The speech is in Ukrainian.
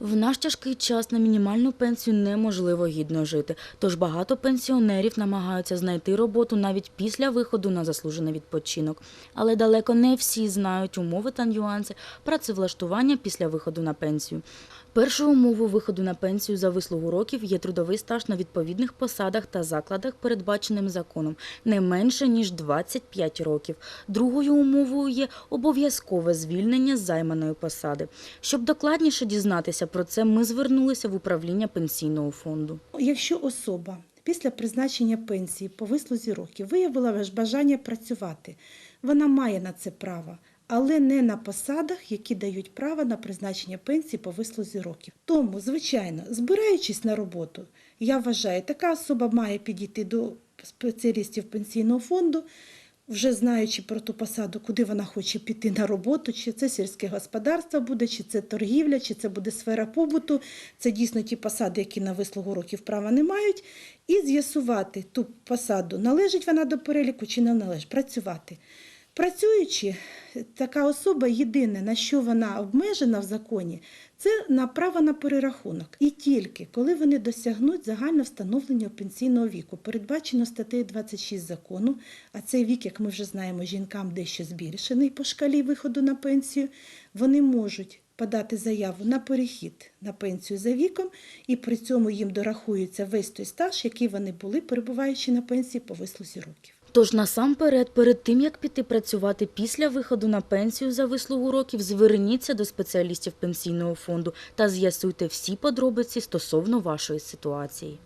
В наш тяжкий час на мінімальну пенсію неможливо гідно жити, тож багато пенсіонерів намагаються знайти роботу навіть після виходу на заслужений відпочинок. Але далеко не всі знають умови та нюанси працевлаштування після виходу на пенсію. Першою умовою виходу на пенсію за вислугу років є трудовий стаж на відповідних посадах та закладах, передбаченим законом, не менше ніж 25 років. Другою умовою є обов'язкове звільнення з займаної посади. Щоб докладніше дізнатися про це, ми звернулися в управління пенсійного фонду. Якщо особа після призначення пенсії по вислузі років виявила бажання працювати, вона має на це право, але не на посадах, які дають право на призначення пенсії по вислузі років. Тому, звичайно, збираючись на роботу, я вважаю, така особа має підійти до спеціалістів пенсійного фонду. Вже знаючи про ту посаду, куди вона хоче піти на роботу, чи це сільське господарство буде, чи це торгівля, чи це буде сфера побуту, це дійсно ті посади, які на вислугу років права не мають, і з'ясувати ту посаду, належить вона до переліку чи не належить, працювати. Працюючи, така особа єдине, на що вона обмежена в законі, це на право на перерахунок. І тільки коли вони досягнуть загально встановленого пенсійного віку, передбачено статтею 26 закону, а цей вік, як ми вже знаємо, жінкам дещо збільшений по шкалі виходу на пенсію, вони можуть подати заяву на перехід на пенсію за віком, і при цьому їм дорахується весь той стаж, який вони були, перебуваючи на пенсії по вислузі років. Тож насамперед, перед тим як піти працювати після виходу на пенсію за вислугу років, зверніться до спеціалістів пенсійного фонду та з'ясуйте всі подробиці стосовно вашої ситуації.